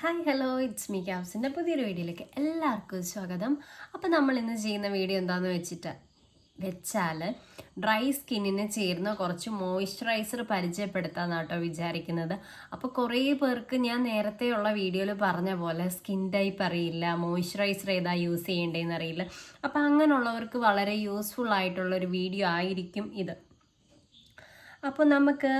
Hi hello it's me ക്യാബ്സിന്റെ പുതിയൊരു വീഡിയോയിലേക്ക് എല്ലാവർക്കും സ്വാഗതം. അപ്പോൾ നമ്മൾ ഇന്ന് ചെയ്യുന്ന വീഡിയോ എന്താണെന്ന് വെച്ചിട്ട് വെച്ചാൽ ഡ്രൈ സ്കിന്നിന് ചേർന്ന കുറച്ച് മോയ്സ്ചറൈസർ പരിചയപ്പെടുത്താമെന്നാണ് കേട്ടോ വിചാരിക്കുന്നത്. അപ്പോൾ കുറേ പേർക്ക് ഞാൻ നേരത്തെയുള്ള വീഡിയോയിൽ പറഞ്ഞ പോലെ സ്കിൻ ടൈപ്പ് അറിയില്ല മോയ്സ്ചറൈസർ ഏതാ യൂസ് ചെയ്യേണ്ടതെന്ന് അറിയില്ല. അപ്പോൾ അങ്ങനെയുള്ളവർക്ക് വളരെ യൂസ്ഫുൾ ആയിട്ടുള്ളൊരു വീഡിയോ ആയിരിക്കും ഇത്. അപ്പോൾ നമുക്ക്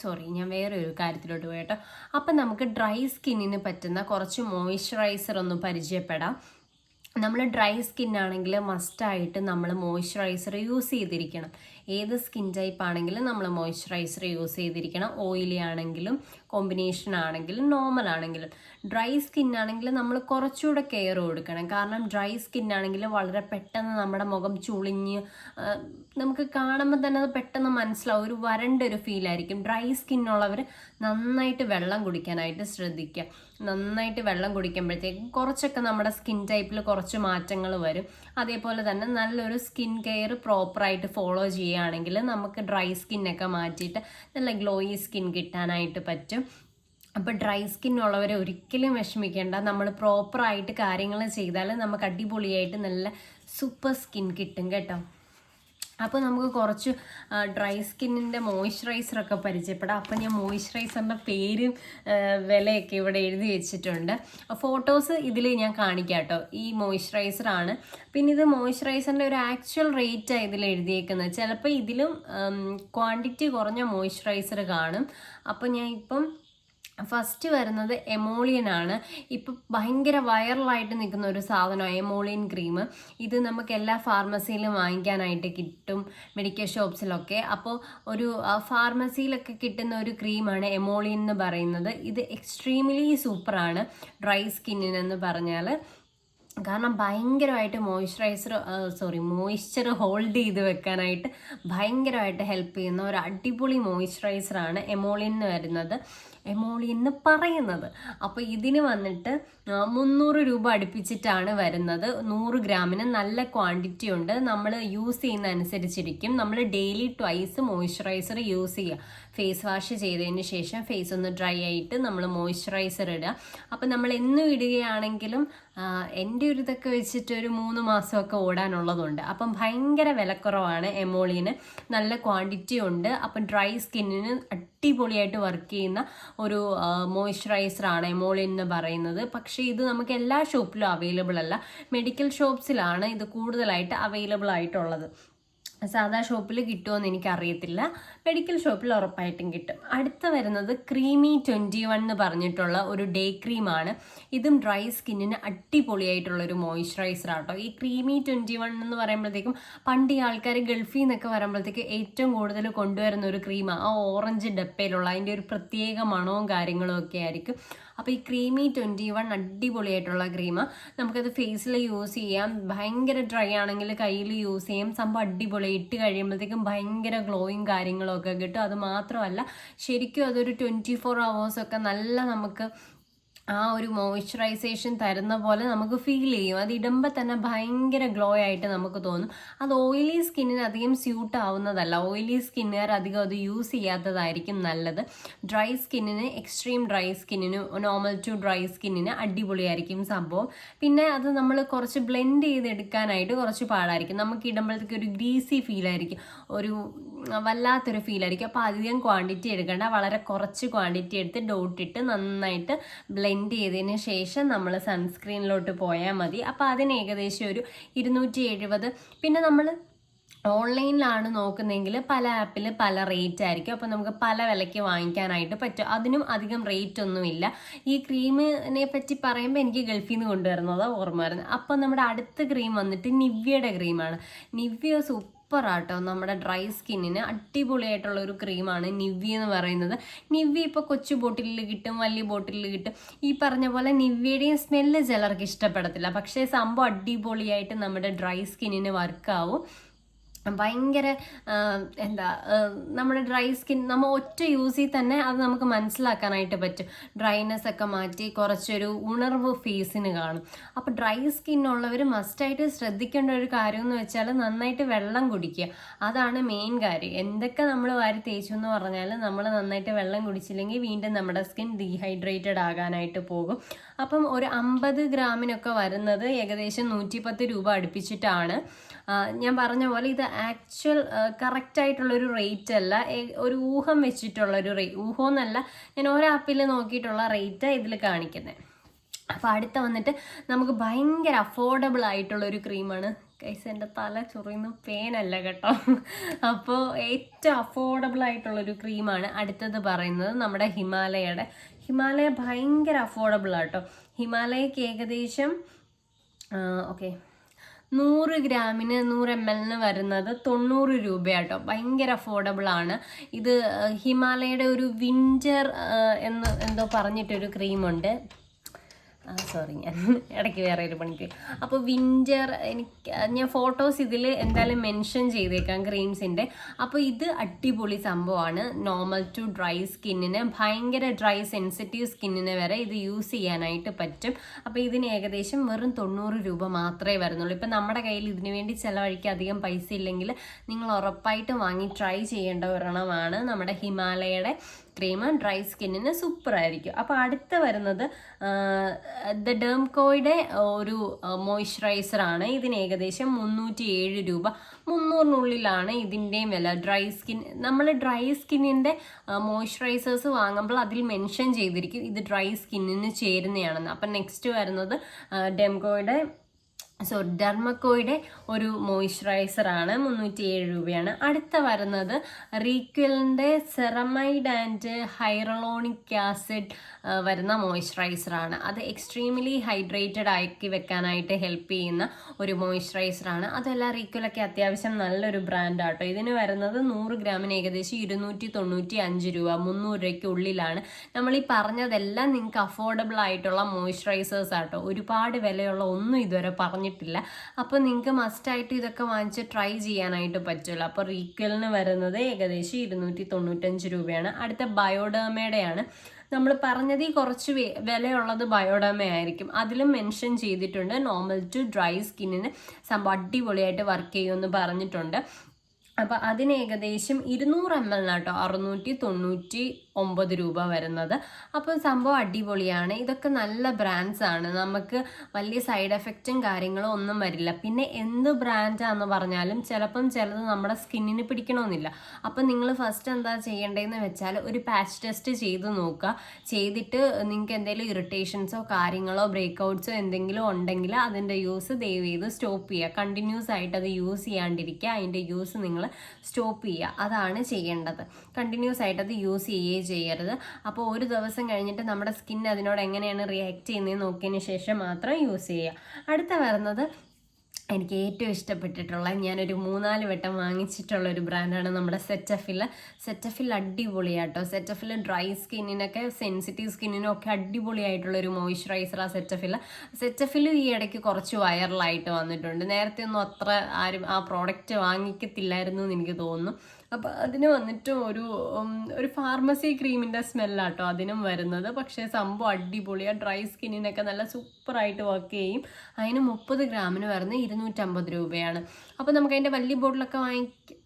സോറി ഞാൻ വേറെ ഒരു കാര്യത്തിലോട്ട് പോയിട്ടോ അപ്പം നമുക്ക് ഡ്രൈ സ്കിന്നിന് പറ്റുന്ന കുറച്ച് മോയ്സ്ചറൈസർ ഒന്ന് പരിചയപ്പെടാം. നമ്മൾ ഡ്രൈ സ്കിൻ ആണെങ്കിൽ മസ്റ്റായിട്ട് നമ്മൾ മോയ്സ്ചറൈസർ യൂസ് ചെയ്തിരിക്കണം. ഏത് സ്കിൻ ടൈപ്പ് ആണെങ്കിലും നമ്മൾ മോയ്സ്ചറൈസർ യൂസ് ചെയ്തിരിക്കണം. ഓയിലി ആണെങ്കിലും കോമ്പിനേഷൻ ആണെങ്കിലും നോർമൽ ആണെങ്കിലും. ഡ്രൈ സ്കിൻ ആണെങ്കിലും നമ്മൾ കുറച്ചുകൂടെ കെയർ കൊടുക്കണം. കാരണം ഡ്രൈ സ്കിൻ ആണെങ്കിൽ വളരെ പെട്ടെന്ന് നമ്മുടെ മുഖം ചുളിഞ്ഞ് നമുക്ക് കാണുമ്പോൾ തന്നെ അത് പെട്ടെന്ന് മനസ്സിലാവും. ഒരു വരണ്ട ഒരു ഫീലായിരിക്കും ഡ്രൈ സ്കിൻ ഉള്ളവർ നന്നായിട്ട് വെള്ളം കുടിക്കാനായിട്ട് ശ്രദ്ധിക്കുക. നന്നായിട്ട് വെള്ളം കുടിക്കുമ്പോഴത്തേക്കും കുറച്ചൊക്കെ നമ്മുടെ സ്കിൻ ടൈപ്പിൽ കുറച്ച് മാറ്റങ്ങൾ വരും. അതേപോലെ തന്നെ നല്ലൊരു സ്കിൻ കെയർ പ്രോപ്പറായിട്ട് ഫോളോ ചെയ്യുകയാണെങ്കിൽ നമുക്ക് ഡ്രൈ സ്കിന്നൊക്കെ മാറ്റിയിട്ട് നല്ല ഗ്ലോയി സ്കിൻ കിട്ടാനായിട്ട് പറ്റും. അപ്പോൾ ഡ്രൈ സ്കിൻ ഉള്ളവരെ ഒരിക്കലും വിഷമിക്കേണ്ട. നമ്മൾ പ്രോപ്പറായിട്ട് കാര്യങ്ങൾ ചെയ്താൽ നമുക്ക് അടിപൊളിയായിട്ട് നല്ല സൂപ്പർ സ്കിൻ കിട്ടും കേട്ടോ. അപ്പോൾ നമുക്ക് കുറച്ച് ഡ്രൈ സ്കിന്നിന്റെ മോയ്സ്ചറൈസറൊക്കെ പരിചയപ്പെടാം. അപ്പോൾ ഞാൻ മോയ്സ്ചറൈസറിന്റെ പേരും വിലയൊക്കെ ഇവിടെ എഴുതി വെച്ചിട്ടുണ്ട്. ഫോട്ടോസ് ഇതിൽ ഞാൻ കാണിക്കാം കേട്ടോ. ഈ മോയ്സ്ചറൈസറാണ് പിന്നെ ഇത് മോയ്സ്ചറൈസറിന്റെ ഒരു ആക്ച്വൽ റേറ്റാണ് ഇതിൽ എഴുതിയേക്കുന്നത്. ചിലപ്പോൾ ഇതിലും ക്വാണ്ടിറ്റി കുറഞ്ഞ മോയ്സ്ചറൈസർ കാണും. അപ്പോൾ ഞാൻ ഇപ്പം ഫസ്റ്റ് വരുന്നത് എമോളിയൻ ആണ്. ഇപ്പം ഭയങ്കര വൈറലായിട്ട് നിൽക്കുന്ന ഒരു സാധനമാണ് എമോളിയൻ ക്രീം ഇത് നമുക്ക് എല്ലാ ഫാർമസിയിലും വാങ്ങിക്കാനായിട്ട് കിട്ടും മെഡിക്കൽ ഷോപ്സിലൊക്കെ അപ്പോൾ ഒരു ഫാർമസിയിലൊക്കെ കിട്ടുന്ന ഒരു ക്രീമാണ് എമോളിയൻ എന്ന് പറയുന്നത്. ഇത് എക്സ്ട്രീംലി സൂപ്പറാണ് ഡ്രൈ സ്കിന്നിനെന്ന് പറഞ്ഞാൽ കാരണം ഭയങ്കരമായിട്ട് മോയ്സ്ചറൈസർ സോറി മോയ്സ്ചർ ഹോൾഡ് ചെയ്ത് വെക്കാനായിട്ട് ഭയങ്കരമായിട്ട് ഹെൽപ്പ് ചെയ്യുന്ന ഒരു അടിപൊളി മോയ്സ്ചറൈസറാണ് എമോളിൻ എന്ന് വരുന്നത്. എമോളിൻ എന്ന് പറയുന്നത്. അപ്പോൾ ഇതിന് വന്നിട്ട് മുന്നൂറ് രൂപ അടുപ്പിച്ചിട്ടാണ് വരുന്നത്. നൂറ് ഗ്രാമിന് നല്ല ക്വാണ്ടിറ്റി ഉണ്ട്. നമ്മൾ യൂസ് ചെയ്യുന്ന അനുസരിച്ചിരിക്കും നമ്മൾ ഡെയിലി ട്വൈസ് മോയ്സ്ചറൈസർ യൂസ് ചെയ്യുക. ഫേസ് വാഷ് ചെയ്തതിന് ശേഷം ഫേസ് ഒന്ന് ഡ്രൈ ആയിട്ട് നമ്മൾ മോയ്സ്ചറൈസർ ഇടുക. അപ്പോൾ നമ്മൾ എന്നും ഇടുകയാണെങ്കിലും എന്റെ ഒരു ഇതൊക്കെ വെച്ചിട്ട് ഒരു മൂന്ന് മാസമൊക്കെ ഓടാനുള്ളതുണ്ട്. അപ്പം ഭയങ്കര വിലക്കുറവാണ് എമോളിന് നല്ല ക്വാണ്ടിറ്റി ഉണ്ട്. അപ്പം ഡ്രൈ സ്കിന്നിന് അടിപൊളിയായിട്ട് വർക്ക് ചെയ്യുന്ന ഒരു മോയ്സ്ചറൈസറാണ് എമോളിൻ എന്ന് പറയുന്നത്. പക്ഷേ ഇത് നമുക്ക് എല്ലാ ഷോപ്പിലും അവൈലബിൾ അല്ല. മെഡിക്കൽ ഷോപ്സിലാണ് ഇത് കൂടുതലായിട്ട് അവൈലബിൾ ആയിട്ടുള്ളത്. സാധാ ഷോപ്പിൽ കിട്ടുമോ എന്ന് എനിക്കറിയത്തില്ല. മെഡിക്കൽ ഷോപ്പിൽ ഉറപ്പായിട്ടും കിട്ടും. അടുത്ത വരുന്നത് ക്രീമി ട്വന്റി വൺ എന്ന് പറഞ്ഞിട്ടുള്ള ഒരു ഡേ ക്രീമാണ്. ഇതും ഡ്രൈ സ്കിന്നിന് അടിപൊളിയായിട്ടുള്ള ഒരു മോയ്സ്ചറൈസർ ആട്ടോ ഈ ക്രീമി ട്വന്റി വൺ എന്ന് പറയുമ്പോഴത്തേക്കും പണ്ട് ഈ ആൾക്കാർ ഗൾഫിൽ നിന്നൊക്കെ വരുമ്പോഴത്തേക്ക് ഏറ്റവും കൂടുതൽ കൊണ്ടുവരുന്ന ഒരു ക്രീമാണ് ആ ഓറഞ്ച് ഡപ്പയിലുള്ള അതിന്റെ ഒരു പ്രത്യേക മണവും കാര്യങ്ങളും ഒക്കെ ആയിരിക്കും. അപ്പോൾ ഈ ക്രീമി ട്വന്റി വൺ അടിപൊളിയായിട്ടുള്ള ക്രീം നമുക്കത് ഫേസിൽ യൂസ് ചെയ്യാം. ഭയങ്കര ഡ്രൈ ആണെങ്കിൽ കയ്യിൽ യൂസ് ചെയ്യാം. സംഭവം അടിപൊളി. ഇട്ട് കഴിയുമ്പോഴത്തേക്കും ഭയങ്കര ഗ്ലോയും കാര്യങ്ങളും ഒക്കെ കിട്ടും. അത് മാത്രമല്ല ശരിക്കും അതൊരു ട്വന്റി ഫോർ ഒക്കെ നല്ല നമുക്ക് ആ ഒരു മോയ്സ്ചറൈസേഷൻ തരുന്ന പോലെ നമുക്ക് ഫീൽ ചെയ്യും. അത് ഇടുമ്പോൾ തന്നെ ഭയങ്കര ഗ്ലോ ആയിട്ട് നമുക്ക് തോന്നും. അത് ഓയിലി സ്കിന്നിന് അധികം സ്യൂട്ട് ആവുന്നതല്ല. ഓയിലി സ്കിന്നുകാർ അധികം അത് യൂസ് ചെയ്യാത്തതായിരിക്കും നല്ലത്. ഡ്രൈ സ്കിന്നിന് എക്സ്ട്രീം ഡ്രൈ സ്കിന്നിന് നോർമൽ ടു ഡ്രൈ സ്കിന്നിന് അടിപൊളിയായിരിക്കും സംഭവം. പിന്നെ അത് നമ്മൾ കുറച്ച് ബ്ലെൻഡ് ചെയ്തെടുക്കാനായിട്ട് കുറച്ച് പാടായിരിക്കും. നമുക്ക് ഇടുമ്പോഴത്തേക്ക് ഒരു ഗ്രീസി ഫീലായിരിക്കും ഒരു വല്ലാത്തൊരു ഫീലായിരിക്കും അപ്പോൾ അധികം ക്വാണ്ടിറ്റി എടുക്കേണ്ട. വളരെ കുറച്ച് ക്വാണ്ടിറ്റി എടുത്ത് ഡോട്ടിട്ട് നന്നായിട്ട് ബ്ലെൻഡ് ചെയ്തതിന് ശേഷം നമ്മൾ സൺസ്ക്രീനിലോട്ട് പോയാൽ മതി. അപ്പോൾ അതിന് ഏകദേശം ഒരു ഇരുന്നൂറ്റി എഴുപത് പിന്നെ നമ്മൾ ഓൺലൈനിലാണ് നോക്കുന്നതെങ്കിൽ പല ആപ്പിൽ പല റേറ്റ് ആയിരിക്കും. അപ്പോൾ നമുക്ക് പല വിലയ്ക്ക് വാങ്ങിക്കാനായിട്ട് പറ്റും. അതിനും അധികം റേറ്റ് ഒന്നുമില്ല. ഈ ക്രീമിനെ പറ്റി പറയുമ്പോൾ എനിക്ക് ഗൾഫിൽ നിന്ന് കൊണ്ടുവരുന്നതാണ് ഓർമ്മ വരുന്നത്. അപ്പോൾ നമ്മുടെ അടുത്ത ക്രീം വന്നിട്ട് നിവ്യയുടെ ക്രീമാണ്. നിവ്യ സൂപ്പർ സൂപ്പറാട്ടോ. നമ്മുടെ ഡ്രൈ സ്കിന്നിന് അടിപൊളിയായിട്ടുള്ള ഒരു ക്രീമാണ് നിവ്യ എന്ന് പറയുന്നത്. നിവ്യ ഇപ്പോൾ കൊച്ചു ബോട്ടിലിൽ കിട്ടും വലിയ ബോട്ടിലിൽ കിട്ടും. ഈ പറഞ്ഞ പോലെ നിവ്യയുടെയും സ്മെല്ല് ചിലർക്ക് ഇഷ്ടപ്പെടത്തില്ല. പക്ഷേ സംഭവം അടിപൊളിയായിട്ട് നമ്മുടെ ഡ്രൈ സ്കിന്നിന് വർക്കാവും ഭയങ്കര എന്താ നമ്മുടെ ഡ്രൈ സ്കിൻ നമ്മൾ ഒറ്റ യൂസിൽ തന്നെ അത് നമുക്ക് മനസ്സിലാക്കാനായിട്ട് പറ്റും. ഡ്രൈനെസ് ഒക്കെ മാറ്റി കുറച്ചൊരു ഉണർവ് ഫേസിന് കാണും. അപ്പോൾ ഡ്രൈ സ്കിൻ ഉള്ളവർ മസ്റ്റായിട്ട് ശ്രദ്ധിക്കേണ്ട ഒരു കാര്യം എന്ന് വെച്ചാൽ നന്നായിട്ട് വെള്ളം കുടിക്കുക. അതാണ് മെയിൻ കാര്യം. എന്തൊക്കെ നമ്മൾ വാരി തേച്ചു എന്ന് പറഞ്ഞാൽ നമ്മൾ നന്നായിട്ട് വെള്ളം കുടിച്ചില്ലെങ്കിൽ വീണ്ടും നമ്മുടെ സ്കിൻ ഡീഹൈഡ്രേറ്റഡ് ആകാനായിട്ട് പോകും. അപ്പം ഒരു അമ്പത് ഗ്രാമിനൊക്കെ വരുന്നത് ഏകദേശം നൂറ്റിപ്പത്ത് രൂപ അടുപ്പിച്ചിട്ടാണ്. ഞാൻ പറഞ്ഞ പോലെ ഇത് ആക്ച്വൽ കറക്റ്റ് ആയിട്ടുള്ളൊരു റേറ്റ് അല്ല. ഒരു ഊഹം വെച്ചിട്ടുള്ളൊരു റേറ്റ് ഊഹം എന്നല്ല ഞാൻ ഓരോ ആപ്പിൽ നോക്കിയിട്ടുള്ള റേറ്റ് ഇതിൽ കാണിക്കുന്നത് അപ്പോൾ അടുത്ത വന്നിട്ട് നമുക്ക് ഭയങ്കര അഫോർഡബിൾ ആയിട്ടുള്ള ഒരു ക്രീമാണ് കൈസ് എന്റെ തല ചൊറിയുന്നു. പേനല്ല കേട്ടോ. അപ്പോൾ ഏറ്റവും അഫോർഡബിൾ ആയിട്ടുള്ളൊരു ക്രീമാണ് അടുത്തത് പറയുന്നത് നമ്മുടെ ഹിമാലയയുടെ. ഹിമാലയ ഭയങ്കര അഫോർഡബിൾ ആട്ടോ ഹിമാലയക്ക് ഏകദേശം ഓക്കെ നൂറ് ഗ്രാമിന് നൂറ് എം എല്ലിന് വരുന്നത് തൊണ്ണൂറ് രൂപയാട്ടോ. ഭയങ്കര അഫോർഡബിൾ ആണ്. ഇത് ഹിമാലയയുടെ ഒരു വിന്റർ എന്ന് എന്തോ പറഞ്ഞിട്ടൊരു ക്രീമുണ്ട് സോറി ഞാൻ ഇടയ്ക്ക് വേറെ ഒരു പണിക്ക്. അപ്പോൾ വിന്റർ എനിക്ക് ഞാൻ ഫോട്ടോസ് ഇതിൽ എന്തായാലും മെൻഷൻ ചെയ്തേക്കാം ക്രീംസിന്റെ അപ്പോൾ ഇത് അടിപൊളി സംഭവമാണ്. നോർമൽ ടു ഡ്രൈ സ്കിന്നിന് ഭയങ്കര ഡ്രൈ സെൻസിറ്റീവ് സ്കിന്നിന് വരെ ഇത് യൂസ് ചെയ്യാനായിട്ട് പറ്റും. അപ്പോൾ ഇതിന് ഏകദേശം വെറും തൊണ്ണൂറ് രൂപ മാത്രമേ വരുന്നുള്ളൂ. ഇപ്പം നമ്മുടെ കയ്യിൽ ഇതിനു വേണ്ടി ചിലവഴിക്കുക അധികം പൈസ ഇല്ലെങ്കിൽ നിങ്ങൾ ഉറപ്പായിട്ടും വാങ്ങി ട്രൈ ചെയ്യേണ്ട ഒരെണ്ണമാണ് നമ്മുടെ ഹിമാലയയുടെ ക്രീം ഡ്രൈ സ്കിന്നിന് സൂപ്പർ ആയിരിക്കും. അപ്പോൾ അടുത്ത വരുന്നത് ദ ഡേംകോയുടെ ഒരു മോയ്സ്ചറൈസർ ആണ്. ഇതിന് ഏകദേശം മുന്നൂറ്റി ഏഴ് രൂപ. മുന്നൂറിനുള്ളിലാണ് ഇതിന്റെയും വില. ഡ്രൈ സ്കിൻ നമ്മൾ ഡ്രൈ സ്കിന്നിന്റെ മോയ്സ്ചറൈസേഴ്സ് വാങ്ങുമ്പോൾ അതിൽ മെൻഷൻ ചെയ്തിരിക്കും. ഇത് ഡ്രൈ സ്കിന്നിന് ചേരുന്നതാണെന്ന് അപ്പം നെക്സ്റ്റ് വരുന്നത് ഡെംകോയുടെ സോ ഡെർമക്കോയുടെ ഒരു മോയ്സ്ചറൈസർ ആണ് മുന്നൂറ്റി ഏഴ് രൂപയാണ്. അടുത്ത വരുന്നത് റീക്വലിന്റെ സെറമൈഡ് ആൻഡ് ഹൈറലോണിക് ആസിഡ് വരുന്ന മോയ്സ്ചറൈസർ ആണ് അത് എക്സ്ട്രീംലി ഹൈഡ്രേറ്റഡ് ആക്കി വെക്കാനായിട്ട് ഹെൽപ്പ് ചെയ്യുന്ന ഒരു മോയ്സ്ചറൈസർ ആണ് അതല്ല റീക്വലൊക്കെ അത്യാവശ്യം നല്ലൊരു ബ്രാൻഡ് ആട്ടോ. ഇതിന് വരുന്നത് നൂറ് ഗ്രാമിന് ഏകദേശം ഇരുന്നൂറ്റി തൊണ്ണൂറ്റി അഞ്ച് രൂപ മുന്നൂറ് രൂപയ്ക്ക് ഉള്ളിലാണ്. നമ്മൾ ഈ പറഞ്ഞതെല്ലാം നിങ്ങൾക്ക് അഫോർഡബിൾ ആയിട്ടുള്ള മോയ്സ്ചറൈസേഴ്സ് ആട്ടോ. ഒരുപാട് വിലയുള്ള ഒന്നും ഇതുവരെ പറഞ്ഞിട്ടില്ല. അപ്പോൾ നിങ്ങൾക്ക് മസ്റ്റായിട്ട് ഇതൊക്കെ വാങ്ങിച്ച് ട്രൈ ചെയ്യാനായിട്ട് പറ്റുമല്ലോ അപ്പോൾ റീക്വലിന് വരുന്നത് ഏകദേശം ഇരുന്നൂറ്റി തൊണ്ണൂറ്റഞ്ച് രൂപയാണ്. അടുത്ത ബയോഡേമയുടെയാണ്. നമ്മൾ പറഞ്ഞത് ഈ കുറച്ച് വിലയുള്ളത് ബയോഡേമ ആയിരിക്കും അതിലും മെൻഷൻ ചെയ്തിട്ടുണ്ട്. നോർമൽ ടു ഡ്രൈ സ്കിന്നിന് സംഭവം അടിപൊളിയായിട്ട് വർക്ക് ചെയ്യുമെന്ന് പറഞ്ഞിട്ടുണ്ട്. അപ്പോൾ അതിന് ഏകദേശം ഇരുന്നൂറ് എം എൽ ആട്ടോ. അറുന്നൂറ്റി തൊണ്ണൂറ്റി ഒമ്പത് രൂപ വരുന്നത്. അപ്പോൾ സംഭവം അടിപൊളിയാണ്. ഇതൊക്കെ നല്ല ബ്രാൻഡ്സ് ആണ്. നമുക്ക് വലിയ സൈഡ് എഫക്റ്റും കാര്യങ്ങളും ഒന്നും വരില്ല. പിന്നെ എന്ത് ബ്രാൻഡാന്ന് പറഞ്ഞാലും ചിലപ്പം ചിലത് നമ്മുടെ സ്കിന്നിന് പിടിക്കണമെന്നില്ല അപ്പം നിങ്ങൾ ഫസ്റ്റ് എന്താ ചെയ്യേണ്ടതെന്ന് വെച്ചാൽ ഒരു പാച്ച് ടെസ്റ്റ് ചെയ്ത് നോക്കുക. ചെയ്തിട്ട് നിങ്ങൾക്ക് എന്തെങ്കിലും ഇറിറ്റേഷൻസോ കാര്യങ്ങളോ ബ്രേക്ക്ഔട്ട്സോ എന്തെങ്കിലും ഉണ്ടെങ്കിൽ അതിന്റെ യൂസ് ദയവ് ചെയ്ത് സ്റ്റോപ്പ് ചെയ്യുക. കണ്ടിന്യൂസ് ആയിട്ട് അത് യൂസ് ചെയ്യാണ്ടിരിക്കുക. അതിന്റെ യൂസ് നിങ്ങൾ സ്റ്റോപ്പ് ചെയ്യുക. അതാണ് ചെയ്യേണ്ടത്. കണ്ടിന്യൂസ് ആയിട്ട് അത് യൂസ് ചെയ്യുകയും ചെയ്യരുത്. അപ്പോൾ ഒരു ദിവസം കഴിഞ്ഞിട്ട് നമ്മുടെ സ്കിൻ അതിനോട് എങ്ങനെയാണ് റിയാക്ട് ചെയ്യുന്നത് നോക്കിയതിന് ശേഷം മാത്രം യൂസ് ചെയ്യുക. അടുത്ത വരുന്നത് എനിക്ക് ഏറ്റവും ഇഷ്ടപ്പെട്ടിട്ടുള്ള ഞാനൊരു മൂന്നാൽ വട്ടം വാങ്ങിച്ചിട്ടുള്ള ഒരു ബ്രാൻഡാണ് നമ്മുടെ സെറ്റഫിൽ സെറ്റഫിൽ അടിപൊളിയാട്ടോ. സെറ്റഫിൽ ഡ്രൈ സ്കിന്നിനൊക്കെ സെൻസിറ്റീവ് സ്കിന്നിനും ഒക്കെ അടിപൊളിയായിട്ടുള്ള ഒരു ആ സെറ്റഫിൽ സെറ്റഫിൽ ഈ ഇടയ്ക്ക് കുറച്ച് വൈറലായിട്ട് വന്നിട്ടുണ്ട്. നേരത്തെ ഒന്നും അത്ര ആരും ആ പ്രോഡക്റ്റ് വാങ്ങിക്കത്തില്ലായിരുന്നു എന്ന് എനിക്ക് തോന്നുന്നു. അപ്പോൾ അതിന് വന്നിട്ട് ഒരു ഒരു ഫാർമസി ക്രീമിന്റെ സ്മെല്ലാട്ടോ അതിനും വരുന്നത്. പക്ഷേ സംഭവം അടിപൊളിയാ ഡ്രൈ സ്കിന്നിനൊക്കെ നല്ല സൂപ്പറായിട്ട് വർക്ക് ചെയ്യും. അതിന് മുപ്പത് ഗ്രാമിന് വരുന്നത് ഇരുന്നൂറ്റമ്പത് രൂപയാണ്. അപ്പോൾ നമുക്ക് അതിന്റെ വലിയ ബോട്ടിലൊക്കെ വാങ്ങിക്ക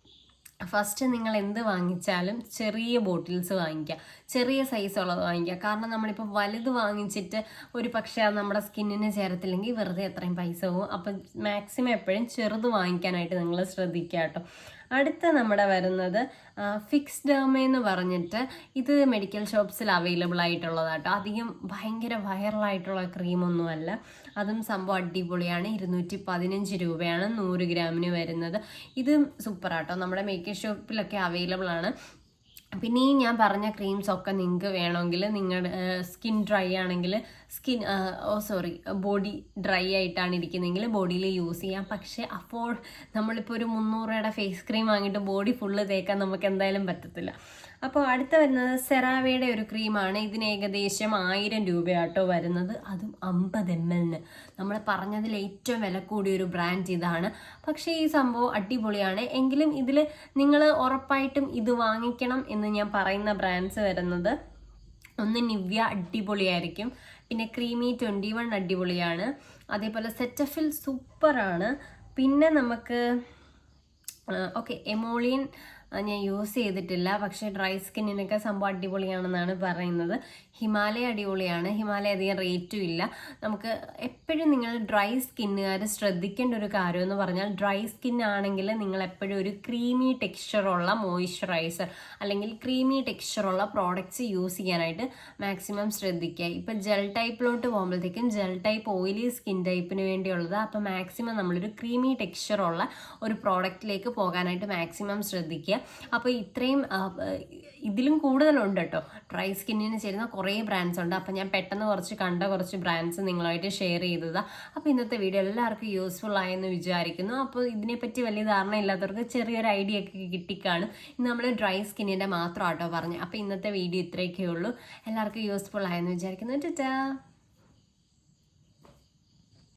ഫസ്റ്റ് നിങ്ങൾ എന്ത് വാങ്ങിച്ചാലും ചെറിയ ബോട്ടിൽസ് വാങ്ങിക്കുക ചെറിയ സൈസ് ഉള്ളത് വാങ്ങിക്കുക കാരണം നമ്മളിപ്പോൾ വലുത് വാങ്ങിച്ചിട്ട് ഒരു പക്ഷേ അത് നമ്മുടെ സ്കിന്നിന് ചേരത്തില്ലെങ്കിൽ വെറുതെ എത്രയും പൈസ പോകും അപ്പം മാക്സിമം എപ്പോഴും ചെറുത് വാങ്ങിക്കാനായിട്ട് നിങ്ങൾ ശ്രദ്ധിക്കുക കേട്ടോ അടുത്ത നമ്മുടെ വരുന്നത് ഫിക്സ് ഡേമ എന്ന് പറഞ്ഞിട്ട് ഇത് മെഡിക്കൽ ഷോപ്സിൽ അവൈലബിൾ ആയിട്ടുള്ളതാട്ടോ അധികം ഭയങ്കര വൈറലായിട്ടുള്ള ക്രീമൊന്നുമല്ല അതും സംഭവം അടിപൊളിയാണ്. ഇരുന്നൂറ്റി പതിനഞ്ച് രൂപയാണ് നൂറ് ഗ്രാമിന് വരുന്നത്. ഇത് സൂപ്പറാട്ടോ നമ്മുടെ മേക്കപ്പ് ഷോപ്പിലൊക്കെ അവൈലബിൾ ആണ്. പിന്നെ ഈ ഞാൻ പറഞ്ഞ ക്രീംസ് ഒക്കെ നിങ്ങൾക്ക് വേണമെങ്കിൽ നിങ്ങളുടെ സ്കിൻ ഡ്രൈ ആണെങ്കിൽ skin oh sorry body dry ആയിട്ടാണ് ഇരിക്കുന്നതെങ്കിൽ ബോഡിയിൽ യൂസ് ചെയ്യാം. പക്ഷേ അപ്പോൾ നമ്മളിപ്പോൾ ഒരു മുന്നൂറ് രൂപയുടെ ഫേസ് ക്രീം വാങ്ങിയിട്ട് ബോഡി ഫുള്ള് തേക്കാൻ നമുക്ക് എന്തായാലും പറ്റത്തില്ല. അപ്പോൾ അടുത്ത വരുന്നത് സെറാവയുടെ ഒരു ക്രീമാണ്. ഇതിന് ഏകദേശം ആയിരം രൂപയാട്ടോ വരുന്നത്. അതും അമ്പത് എം എല്ലിന് നമ്മൾ പറഞ്ഞതിൽ ഏറ്റവും വില കൂടിയ ഒരു ബ്രാൻഡ് ഇതാണ്. പക്ഷേ ഈ സംഭവം അടിപൊളിയാണ്. എങ്കിലും ഇതിൽ നിങ്ങൾ ഉറപ്പായിട്ടും ഇത് വാങ്ങിക്കണം എന്ന് ഞാൻ പറയുന്ന ബ്രാൻഡ്സ് വരുന്നത്. ഒന്ന് നിവ്യ അടിപൊളിയായിരിക്കും. പിന്നെ ക്രീമി ട്വന്റി വൺ അടിപൊളിയാണ്. അതേപോലെ സെറ്റഫിൽ സൂപ്പറാണ്. പിന്നെ നമുക്ക് ഓക്കെ എമോളിയൻ ഞാൻ യൂസ് ചെയ്തിട്ടില്ല. പക്ഷേ ഡ്രൈ സ്കിന്നിനൊക്കെ സംഭവം അടിപൊളിയാണെന്നാണ് പറയുന്നത്. ഹിമാലയ അടിപൊളിയാണ്. ഹിമാലയ അധികം റേറ്റും ഇല്ല. നമുക്ക് എപ്പോഴും നിങ്ങൾ ഡ്രൈ സ്കിന്നുകാർ ശ്രദ്ധിക്കേണ്ട ഒരു കാര്യം എന്ന് പറഞ്ഞാൽ ഡ്രൈ സ്കിൻ ആണെങ്കിൽ നിങ്ങൾ എപ്പോഴും ഒരു ക്രീമി ടെക്സ്ചറുള്ള മോയ്സ്ചറൈസർ അല്ലെങ്കിൽ ക്രീമി ടെക്സ്ചറുള്ള പ്രോഡക്റ്റ്സ് യൂസ് ചെയ്യാനായിട്ട് മാക്സിമം ശ്രദ്ധിക്കുക. ഇപ്പം ജെൽ ടൈപ്പിലോട്ട് പോകുമ്പോഴത്തേക്കും ജെൽ ടൈപ്പ് ഓയിലി സ്കിൻ ടൈപ്പിന് വേണ്ടിയുള്ളത് അപ്പോൾ മാക്സിമം നമ്മളൊരു ക്രീമി ടെക്സ്ചറുള്ള ഒരു പ്രോഡക്റ്റിലേക്ക് പോകാനായിട്ട് മാക്സിമം ശ്രദ്ധിക്കുക. അപ്പോൾ ഇത്രയും ഇതിലും കൂടുതലുണ്ട് കേട്ടോ ഡ്രൈ സ്കിന്നിന് ചേരുന്ന കുറേ ബ്രാൻഡ്സ് ഉണ്ട്. അപ്പോൾ ഞാൻ പെട്ടെന്ന് കുറച്ച് കണ്ട കുറച്ച് ബ്രാൻഡ്സ് നിങ്ങളായിട്ട് ഷെയർ ചെയ്തതാണ് അപ്പോൾ ഇന്നത്തെ വീഡിയോ എല്ലാവർക്കും യൂസ്ഫുൾ ആയെന്ന് വിചാരിക്കുന്നു. അപ്പോൾ ഇതിനെപ്പറ്റി വലിയ ധാരണ ഇല്ലാത്തവർക്ക് ചെറിയൊരു ഐഡിയ ഒക്കെ കിട്ടിക്കാണും. ഇന്ന് നമ്മൾ ഡ്രൈ സ്കിന്നിന്റെ മാത്രം ആട്ടോ പറഞ്ഞു. അപ്പോൾ ഇന്നത്തെ വീഡിയോ ഇത്രയൊക്കെ ഉള്ളൂ. എല്ലാവർക്കും യൂസ്ഫുൾ ആയെന്ന് വിചാരിക്കുന്നു. ടാ